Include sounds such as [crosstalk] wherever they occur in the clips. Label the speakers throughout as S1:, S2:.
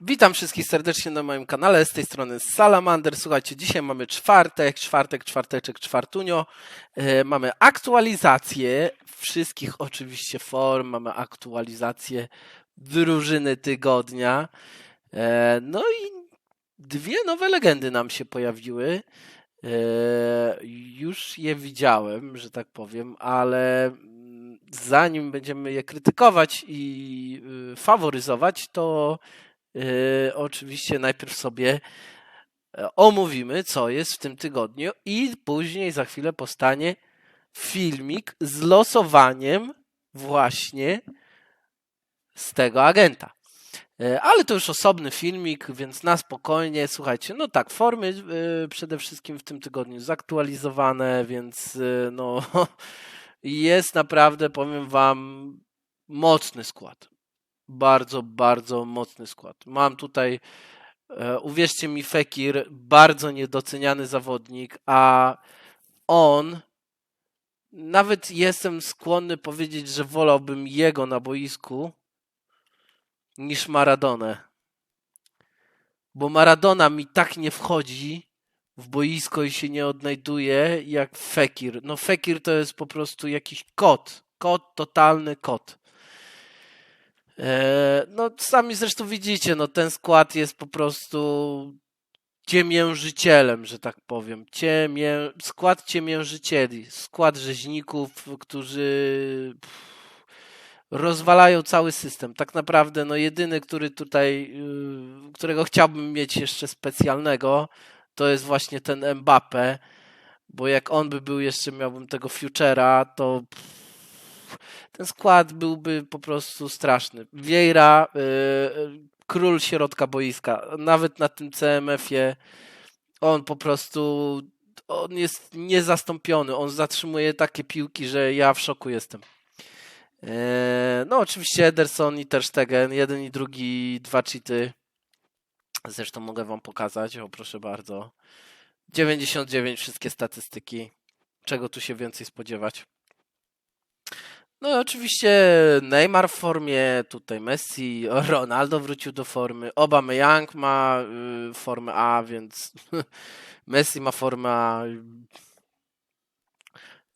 S1: Witam wszystkich serdecznie na moim kanale, z tej strony Salamander. Słuchajcie, dzisiaj mamy czwartek, czwartek, czwarteczek, czwartunio. E, mamy aktualizację wszystkich oczywiście form, mamy aktualizację drużyny tygodnia. E, no i dwie nowe legendy nam się pojawiły. E, już je widziałem, że tak powiem, ale zanim będziemy je krytykować i y, faworyzować, to oczywiście najpierw sobie e, omówimy, co jest w tym tygodniu, i później za chwilę powstanie filmik z losowaniem właśnie z tego agenta. E, ale to już osobny filmik, więc na spokojnie. Słuchajcie, no tak, formy e, przede wszystkim w tym tygodniu zaktualizowane, więc no [laughs] jest naprawdę, powiem Wam, mocny skład bardzo, bardzo mocny skład. Mam tutaj, e, uwierzcie mi, Fekir, bardzo niedoceniany zawodnik, a on, nawet jestem skłonny powiedzieć, że wolałbym jego na boisku niż Maradonę. Bo Maradona mi tak nie wchodzi w boisko i się nie odnajduje jak Fekir. No Fekir to jest po prostu jakiś kot. Kot, totalny kot. E, no, sami zresztą widzicie, no ten skład jest po prostu ciemiężycielem, że tak powiem. Ciemię... Skład ciemiężycieli, skład rzeźników, którzy rozwalają cały system. Tak naprawdę, no jedyny, który tutaj, y, którego chciałbym mieć jeszcze specjalnego, to jest właśnie ten Mbappe, bo jak on by był jeszcze, miałbym tego Futura, to ten skład byłby po prostu straszny. Vieira, yy, król środka boiska, nawet na tym CMF-ie on po prostu on jest niezastąpiony. On zatrzymuje takie piłki, że ja w szoku jestem. Yy, no oczywiście Ederson i Ter Stegen, jeden i drugi, dwa cheaty. Zresztą mogę wam pokazać, o proszę bardzo. 99 wszystkie statystyki. Czego tu się więcej spodziewać? No i oczywiście Neymar w formie, tutaj Messi, [laughs] Ronaldo wrócił do formy, Obama Young ma y, formę A, więc [laughs] Messi ma formę A.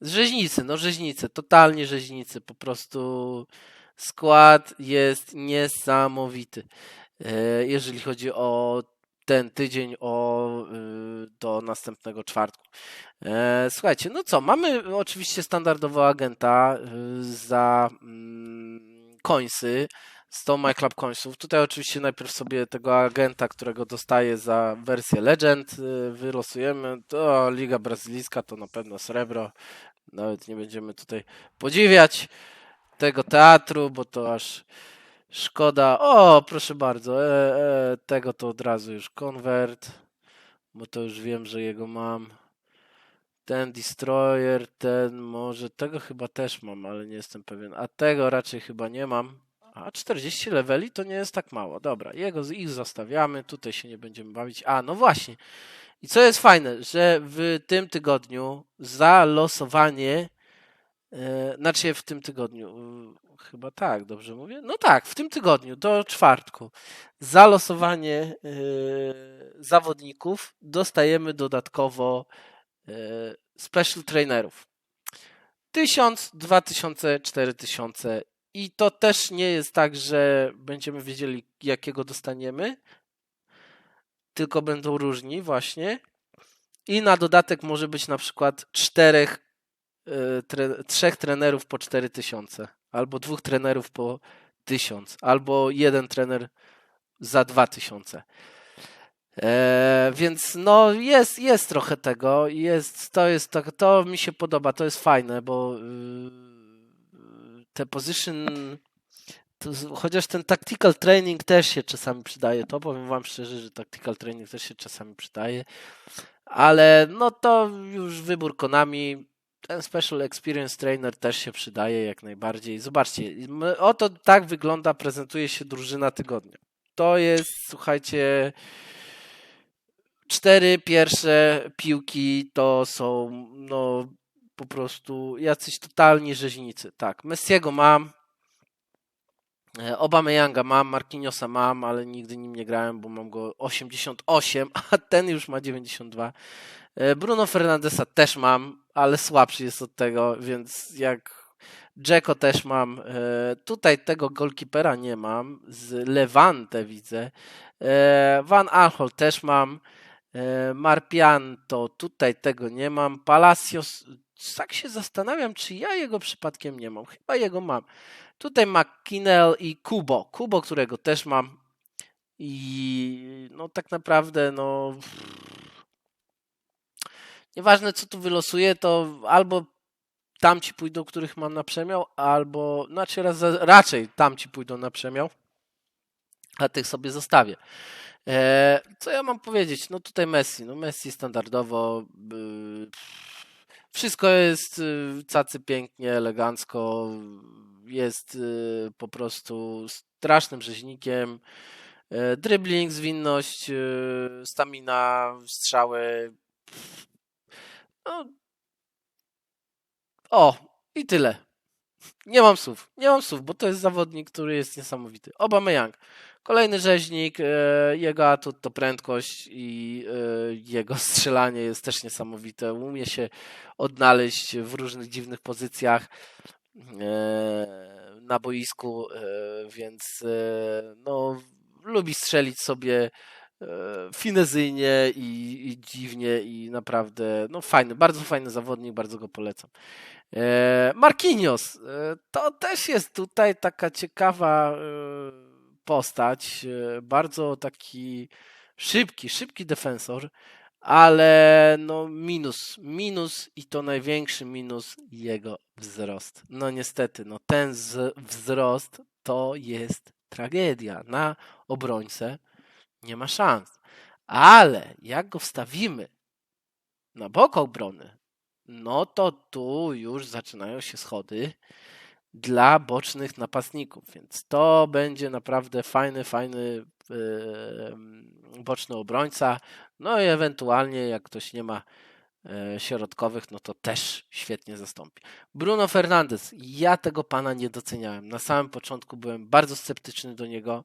S1: Rzeźnicy, no rzeźnicy, totalnie rzeźnicy, po prostu skład jest niesamowity. E, jeżeli chodzi o ten tydzień o, y, do następnego czwartku. E, słuchajcie, no co, mamy oczywiście standardowo agenta y, za końsy, 100 MyClub końców. Tutaj oczywiście najpierw sobie tego agenta, którego dostaję za wersję Legend y, wylosujemy. To Liga Brazylijska to na pewno srebro. Nawet nie będziemy tutaj podziwiać tego teatru, bo to aż Szkoda. O, proszę bardzo. E, e, tego to od razu już konwert, bo to już wiem, że jego mam. Ten Destroyer, ten może. Tego chyba też mam, ale nie jestem pewien. A tego raczej chyba nie mam. A 40 leveli to nie jest tak mało. Dobra, jego, ich zostawiamy. Tutaj się nie będziemy bawić. A, no właśnie. I co jest fajne, że w tym tygodniu za losowanie, znaczy w tym tygodniu, Chyba tak, dobrze mówię? No tak, w tym tygodniu do czwartku za losowanie yy, zawodników dostajemy dodatkowo yy, special trainerów. 1000, 2000, 4000 i to też nie jest tak, że będziemy wiedzieli jakiego dostaniemy, tylko będą różni właśnie. I na dodatek może być na przykład czterech, tre, trzech trenerów po 4000 albo dwóch trenerów po tysiąc, albo jeden trener za dwa tysiące. E, więc no jest, jest trochę tego, jest, to jest to, to mi się podoba, to jest fajne, bo yy, te position to, chociaż ten tactical training też się czasami przydaje, to powiem wam szczerze, że tactical training też się czasami przydaje, ale no to już wybór Konami, ten Special Experience Trainer też się przydaje jak najbardziej. Zobaczcie, oto tak wygląda, prezentuje się drużyna tygodnia. To jest, słuchajcie, cztery pierwsze piłki to są no po prostu jacyś totalni rzeźnicy. Tak, Messiego mam, E, Obameyanga mam, Marquinhosa mam, ale nigdy nim nie grałem, bo mam go 88, a ten już ma 92. E, Bruno Fernandesa też mam, ale słabszy jest od tego, więc jak Dzeko też mam. E, Tutaj tego golkipera nie mam. Z Levante widzę. E, Van Aanhol też mam. E, Marpian to tutaj tego nie mam. Palacios, tak się zastanawiam, czy ja jego przypadkiem nie mam. Chyba jego mam. Tutaj McKinnell i Kubo. Kubo, którego też mam. I no tak naprawdę, no. Nieważne co tu wylosuję, to albo tamci pójdą, których mam na przemiał, albo znaczy raz, raczej tamci pójdą na przemiał, a tych sobie zostawię. E, co ja mam powiedzieć? No tutaj Messi. No Messi standardowo. y, wszystko jest y, cacy pięknie, elegancko. Jest y, po prostu strasznym rzeźnikiem. E, Dribbling, zwinność, y, stamina, strzały. No. O, i tyle. Nie mam słów. Nie mam słów, bo to jest zawodnik, który jest niesamowity. Young. Kolejny rzeźnik, e, jego atut to prędkość i e, jego strzelanie jest też niesamowite. Umie się odnaleźć w różnych dziwnych pozycjach e, na boisku, więc no, lubi strzelić sobie finezyjnie i, i dziwnie i naprawdę no fajny, bardzo fajny zawodnik, bardzo go polecam. Marquinhos, to też jest tutaj taka ciekawa postać, e, bardzo taki szybki, szybki defensor, ale no minus, minus i to największy minus jego wzrost. No niestety, no ten wzrost to jest tragedia. Na obrońcę nie ma szans. Ale jak go wstawimy na bok obrony, no to tu już zaczynają się schody dla bocznych napastników, więc to będzie naprawdę fajny, fajny yy, boczny obrońca. No i ewentualnie, jak ktoś nie ma yy, środkowych, no to też świetnie zastąpi. Bruno Fernandes, ja tego pana nie doceniałem. Na samym początku byłem bardzo sceptyczny do niego,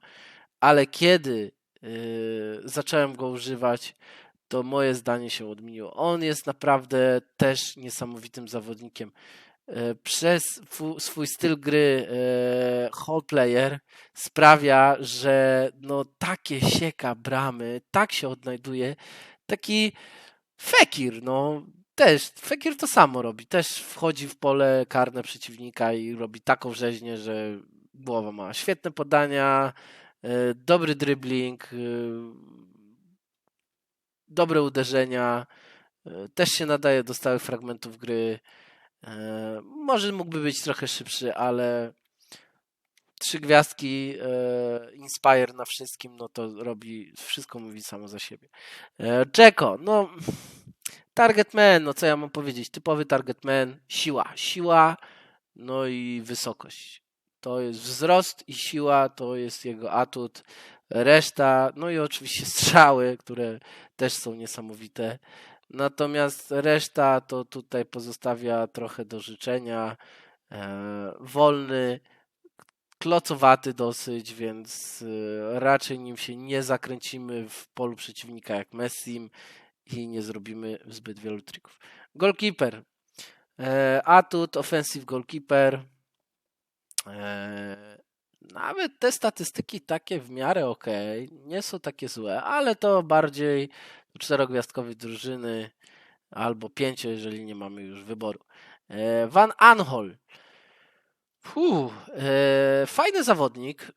S1: ale kiedy zacząłem go używać, to moje zdanie się odmieniło. On jest naprawdę też niesamowitym zawodnikiem. E, przez swój styl gry Hall e, Player sprawia, że no takie sieka bramy, tak się odnajduje, taki Fekir, no też, Fekir to samo robi, też wchodzi w pole karne przeciwnika i robi taką rzeźnię, że głowa ma świetne podania, dobry dribbling, dobre uderzenia, też się nadaje do stałych fragmentów gry, E, może mógłby być trochę szybszy, ale trzy gwiazdki e, Inspire na wszystkim, no to robi, wszystko mówi samo za siebie. E, Jacko, no target man, no co ja mam powiedzieć, typowy target man, siła, siła, no i wysokość. To jest wzrost i siła, to jest jego atut. Reszta, no i oczywiście strzały, które też są niesamowite. Natomiast reszta to tutaj pozostawia trochę do życzenia. E, wolny, klocowaty dosyć, więc e, raczej nim się nie zakręcimy w polu przeciwnika jak Messim i nie zrobimy zbyt wielu trików. Goalkeeper. E, atut, offensive goalkeeper. Nawet te statystyki takie w miarę ok, nie są takie złe, ale to bardziej czterogwiazdkowej drużyny albo pięcio, jeżeli nie mamy już wyboru. E, Van Anhol. Fuh, e, fajny zawodnik.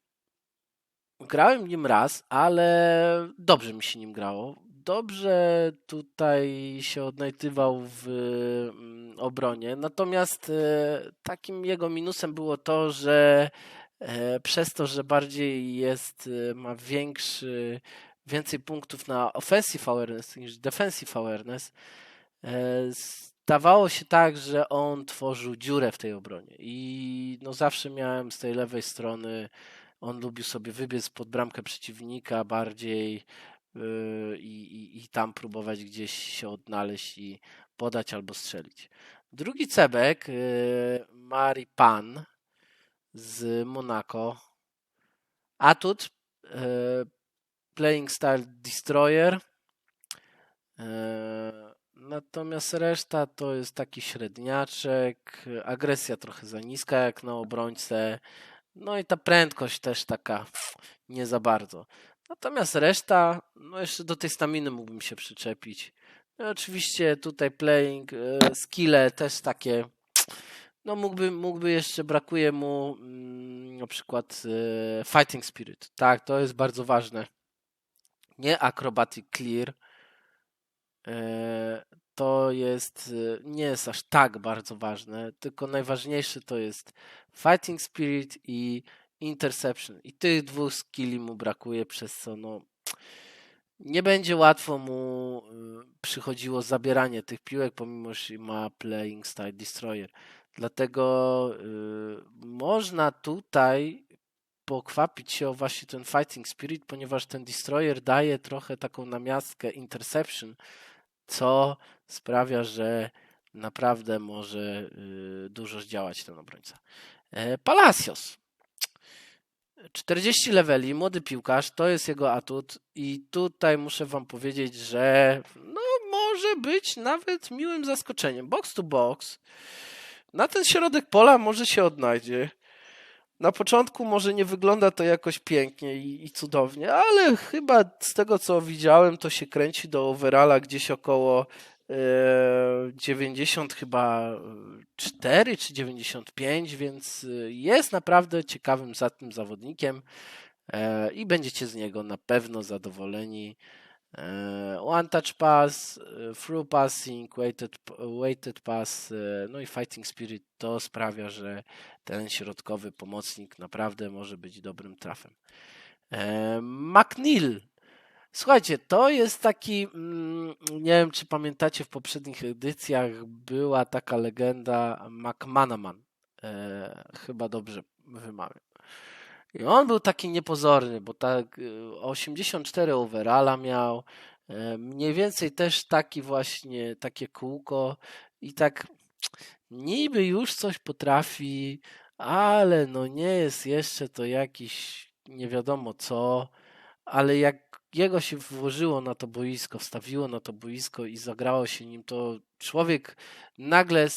S1: Grałem nim raz, ale dobrze mi się nim grało. Dobrze tutaj się odnajdywał w mm, obronie. Natomiast e, takim jego minusem było to, że przez to, że bardziej jest, ma większy więcej punktów na offensive awareness niż defensive awareness, e, stawało się tak, że on tworzył dziurę w tej obronie. I no zawsze miałem z tej lewej strony, on lubił sobie wybiec pod bramkę przeciwnika bardziej yy, i, i tam próbować gdzieś się odnaleźć i podać albo strzelić. Drugi cebek, yy, Mari Pan z Monaco, atut e, Playing Style Destroyer. Natomiast reszta to jest taki średniaczek, agresja trochę za niska jak na obrońcę, no i ta prędkość też taka nie za bardzo. Natomiast reszta, no jeszcze do tej staminy mógłbym się przyczepić. No oczywiście tutaj playing, e, skille też takie, no mógłby, mógłby jeszcze, brakuje mu mm, na przykład e, fighting spirit. Tak, to jest bardzo ważne. Nie acrobatic clear, e, to jest, nie jest aż tak bardzo ważne, tylko najważniejsze to jest fighting spirit i interception. I tych dwóch skilli mu brakuje, przez co no, nie będzie łatwo mu y, przychodziło zabieranie tych piłek, pomimo że ma playing style destroyer. Dlatego y, można tutaj pokwapić się o właśnie ten fighting spirit, ponieważ ten destroyer daje trochę taką namiastkę interception, co sprawia, że naprawdę może y, dużo zdziałać ten obrońca. E, Palacios. 40 leveli, młody piłkarz, to jest jego atut i tutaj muszę wam powiedzieć, że no może być nawet miłym zaskoczeniem. Box to box. Na ten środek pola może się odnajdzie. Na początku może nie wygląda to jakoś pięknie i, i cudownie, ale chyba z tego co widziałem, to się kręci do overalla gdzieś około 90 chyba 4 czy 95, więc y, jest naprawdę ciekawym za tym zawodnikiem e, i będziecie z niego na pewno zadowoleni. E, one touch pass, e, through passing, weighted, weighted pass, no i fighting spirit to sprawia, że ten środkowy pomocnik naprawdę może być dobrym trafem. McNeil Słuchajcie, to jest taki, mm, nie wiem czy pamiętacie, w poprzednich edycjach była taka legenda McManaman. E, chyba dobrze wymawiam. I on był taki niepozorny, bo tak 84 e, overalla miał, e, mniej więcej też taki właśnie, takie kółko i tak niby już coś potrafi, ale no nie jest jeszcze to jakiś nie wiadomo co, ale jak jego się włożyło na to boisko, wstawiło na to boisko i zagrało się nim, to człowiek nagle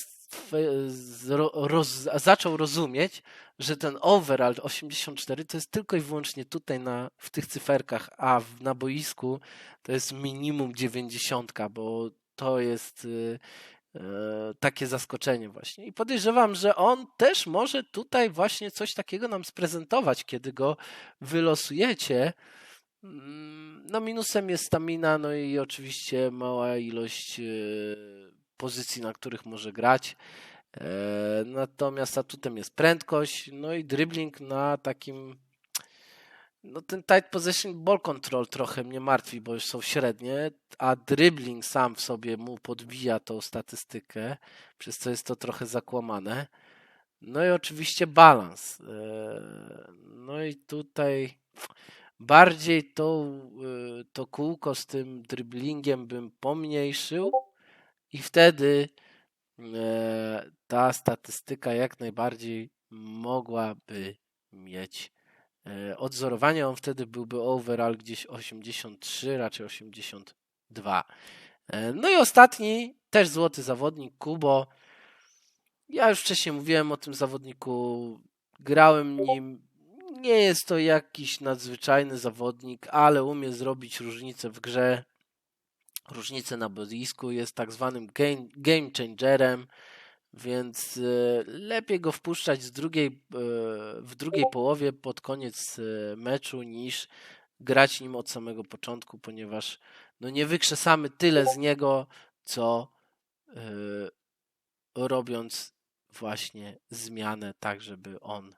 S1: roz, zaczął rozumieć, że ten overall 84 to jest tylko i wyłącznie tutaj na, w tych cyferkach, a w, na boisku to jest minimum 90, bo to jest y, y, takie zaskoczenie właśnie. I podejrzewam, że on też może tutaj właśnie coś takiego nam sprezentować, kiedy go wylosujecie no minusem jest stamina, no i oczywiście mała ilość e, pozycji, na których może grać. E, natomiast atutem jest prędkość, no i dribbling na takim no ten tight possession ball control trochę mnie martwi, bo już są średnie, a dribbling sam w sobie mu podbija tą statystykę, przez co jest to trochę zakłamane. No i oczywiście balans. E, no i tutaj Bardziej to, y, to kółko z tym driblingiem bym pomniejszył i wtedy e, ta statystyka jak najbardziej mogłaby mieć e, odzorowanie. On wtedy byłby overall gdzieś 83, raczej 82. E, no i ostatni, też złoty zawodnik, Kubo. Ja już wcześniej mówiłem o tym zawodniku, grałem nim nie jest to jakiś nadzwyczajny zawodnik, ale umie zrobić różnicę w grze, różnicę na boisku, jest tak zwanym game, game changerem, więc e, lepiej go wpuszczać z drugiej, e, w drugiej połowie pod koniec e, meczu niż grać nim od samego początku, ponieważ no nie wykrzesamy tyle z niego, co robiąc właśnie zmianę tak, żeby on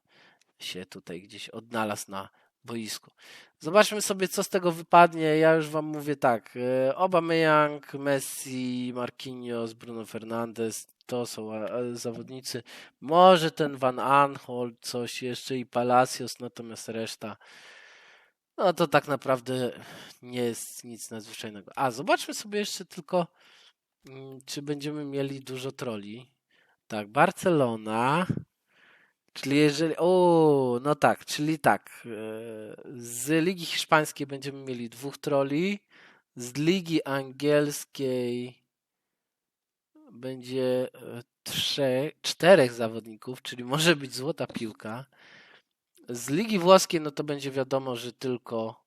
S1: się tutaj gdzieś odnalazł na boisku. Zobaczmy sobie, co z tego wypadnie. Ja już Wam mówię tak. E, Aubameyang, Messi, Marquinhos, Bruno Fernandes to są zawodnicy. Może ten Van Aanholt, coś jeszcze i Palacios, natomiast reszta no to tak naprawdę nie jest nic nadzwyczajnego. A zobaczmy sobie jeszcze tylko, mm, czy będziemy mieli dużo troli. Tak, Barcelona, Czyli jeżeli. O, no tak, czyli tak. e, Z Ligi Hiszpańskiej będziemy mieli dwóch troli. Z Ligi Angielskiej będzie e, trzech, czterech zawodników, czyli [laughs] może być złota piłka. Z Ligi Włoskiej, no to będzie wiadomo, że tylko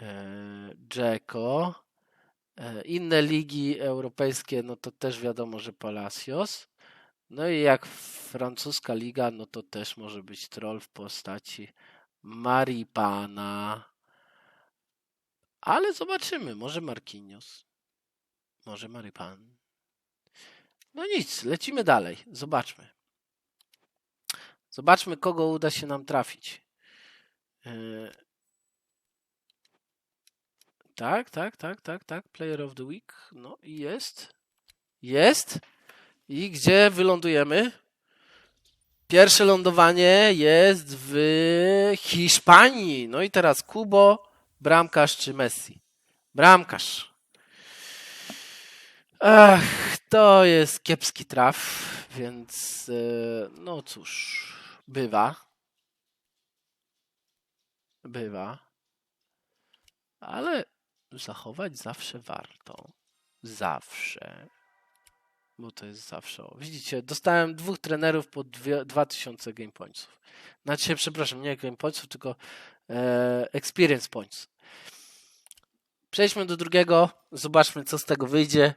S1: e, Dzeko. Inne ligi europejskie, no to też wiadomo, że Palacios. No i jak francuska liga, no to też może być troll w postaci Maripana. Ale zobaczymy, może Marquinhos, może Maripan. No nic, lecimy dalej, zobaczmy. Zobaczmy, kogo uda się nam trafić. Yy, Tak, tak, tak, tak, tak. Player of the Week. No i jest. Jest. I gdzie wylądujemy? Pierwsze lądowanie jest w Hiszpanii. No i teraz Kubo, bramkarz czy Messi? Bramkarz. Ach, to jest kiepski traf, więc e, no cóż, bywa. Bywa. Ale zachować zawsze warto. Zawsze. Bo to jest zawsze. O, widzicie, dostałem dwóch trenerów po dwie, 2000 game pointsów. Znaczy, przepraszam, nie game pointsów, tylko e, experience points. Przejdźmy do drugiego, zobaczmy co z tego wyjdzie.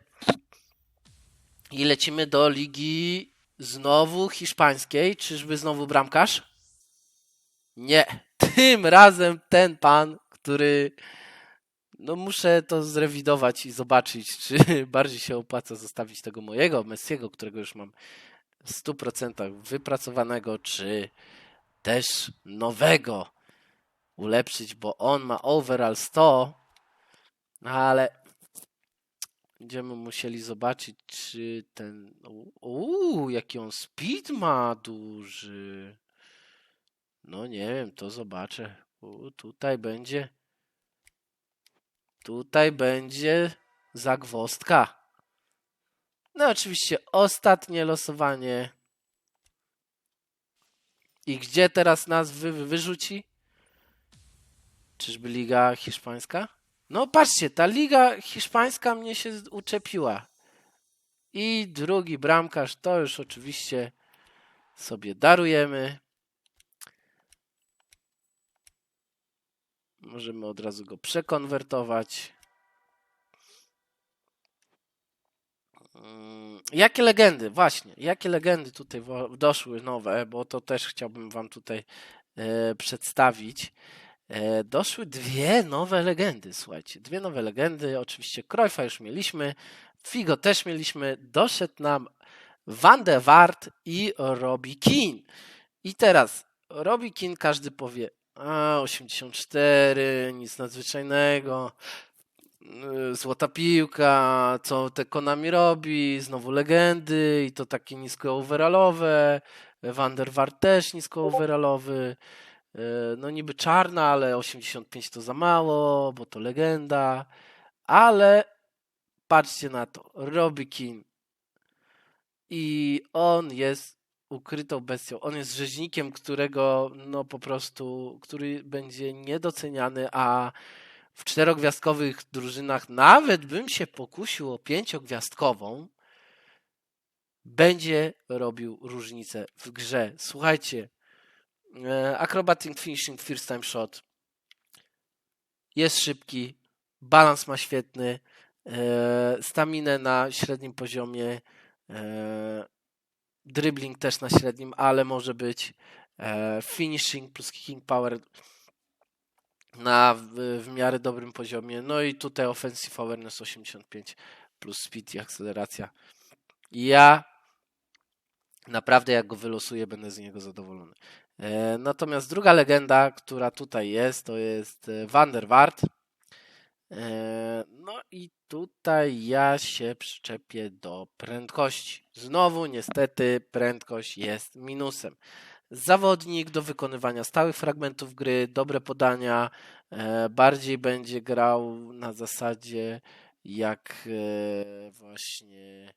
S1: I lecimy do ligi znowu hiszpańskiej. Czyżby znowu bramkarz? Nie. Tym razem ten pan, który no muszę to zrewidować i zobaczyć, czy [laughs] bardziej się opłaca zostawić tego mojego Messiego, którego już mam w 100% wypracowanego, czy też nowego ulepszyć, bo on ma overall 100, no ale będziemy musieli zobaczyć, czy ten... Uuu, jaki on speed ma duży. No nie wiem, to zobaczę. U, tutaj będzie... Tutaj będzie zagwozdka. No oczywiście ostatnie losowanie. I gdzie teraz nas wy, wy- wyrzuci? Czyżby Liga Hiszpańska? No patrzcie, ta Liga Hiszpańska mnie się uczepiła. I drugi bramkarz to już oczywiście sobie darujemy. Możemy od razu go przekonwertować. Mm, Jakie legendy, właśnie, jakie legendy tutaj doszły nowe, bo to też chciałbym Wam tutaj e, przedstawić. E, doszły dwie nowe legendy, słuchajcie, dwie nowe legendy. Oczywiście Cruyffa już mieliśmy, Figo też mieliśmy, doszedł nam Van de Waart i Robbie Keane. I teraz Robbie Keane każdy powie, a 84, nic nadzwyczajnego. y, Złota piłka, co te Konami robi, znowu legendy i to takie nisko overallowe. Van der Waart też nisko overallowy. Y, No niby czarna, ale 85 to za mało, bo to legenda. Ale patrzcie na to, Keane. I on jest ukrytą bestią. On jest rzeźnikiem, którego no po prostu, który będzie niedoceniany, a w czterogwiazdkowych drużynach nawet bym się pokusił o pięciogwiazdkową, będzie robił różnicę w grze. Słuchajcie, e, acrobatic finishing first time shot jest szybki, balans ma świetny, e, staminę na średnim poziomie, e, dribbling też na średnim, ale może być e, finishing plus kicking power na w, w miarę dobrym poziomie. No i tutaj offensive awareness 85 plus speed i akceleracja. Ja naprawdę jak go wylosuję, będę z niego zadowolony. E, natomiast druga legenda, która tutaj jest, to jest e, Van der. E, No i tutaj ja się przyczepię do prędkości. Znowu niestety prędkość jest minusem. Zawodnik do wykonywania stałych fragmentów gry, dobre podania, e, bardziej będzie grał na zasadzie jak e, właśnie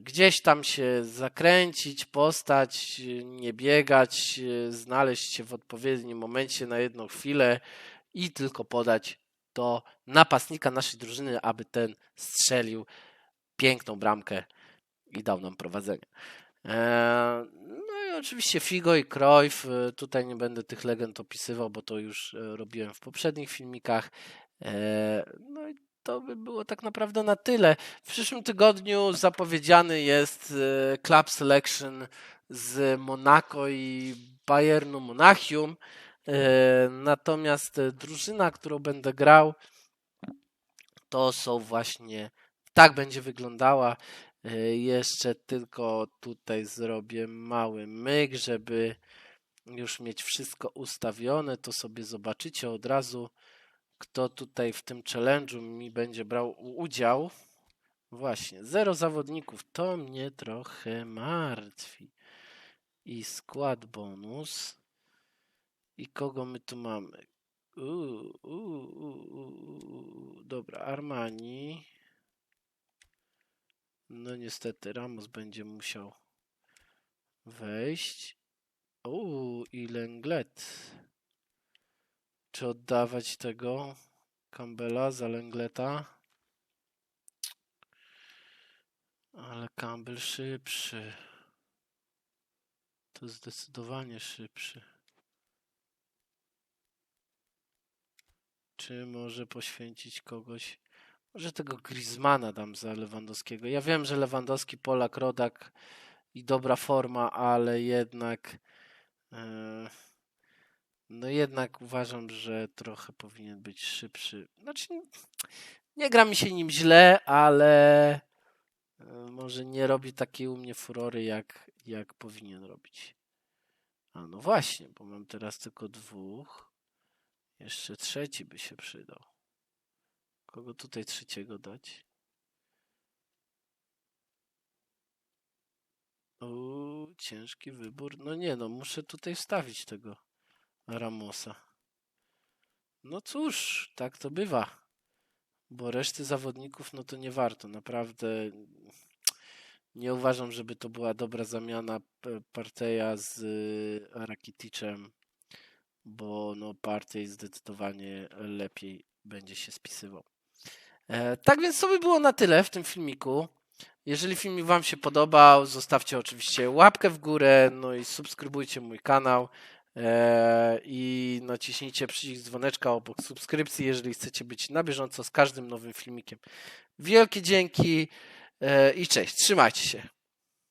S1: gdzieś tam się zakręcić, postać, nie biegać, znaleźć się w odpowiednim momencie na jedną chwilę i tylko podać do napastnika naszej drużyny, aby ten strzelił piękną bramkę i dał nam prowadzenie. Eee, No i oczywiście Figo i Cruyff. e, Tutaj nie będę tych legend opisywał, bo to już e, robiłem w poprzednich filmikach. Eee, No i to by było tak naprawdę na tyle. W przyszłym tygodniu zapowiedziany jest e, Club Selection z Monaco i Bayernu Monachium. E, Natomiast e, drużyna, którą będę grał, to są właśnie tak będzie wyglądała. E, Jeszcze tylko tutaj zrobię mały myk, żeby już mieć wszystko ustawione, to sobie zobaczycie od razu, kto tutaj w tym challenge'u mi będzie brał udział. Właśnie, zero zawodników, to mnie trochę martwi. I skład bonus. I kogo my tu mamy? Uuu, uuu, uuu. Dobra, Armani. No niestety, Ramos będzie musiał wejść. Uuu, i Lenglet. Czy oddawać tego Campbella za Lengleta? Ale Campbell szybszy. To zdecydowanie szybszy. Czy może poświęcić kogoś? Może tego Griezmana dam za Lewandowskiego. Ja wiem, że Lewandowski, Polak, Rodak i dobra forma, ale jednak e, no jednak uważam, że trochę powinien być szybszy. Znaczy nie gra mi się nim źle, ale e, może nie robi takiej u mnie furory jak, jak powinien robić. A no właśnie, bo mam teraz tylko dwóch. Jeszcze trzeci by się przydał. Kogo tutaj trzeciego dać? Uuu, ciężki wybór. No nie, no muszę tutaj wstawić tego Ramosa. No cóż, tak to bywa. Bo reszty zawodników, no to nie warto. Naprawdę nie uważam, żeby to była dobra zamiana Parteja z y, Rakiticzem, bo no Partey zdecydowanie lepiej będzie się spisywał. E, tak więc to by było na tyle w tym filmiku. Jeżeli filmik Wam się podobał, zostawcie oczywiście łapkę w górę, no i subskrybujcie mój kanał e, i naciśnijcie przycisk dzwoneczka obok subskrypcji, jeżeli chcecie być na bieżąco z każdym nowym filmikiem. Wielkie dzięki e, i cześć, trzymajcie się.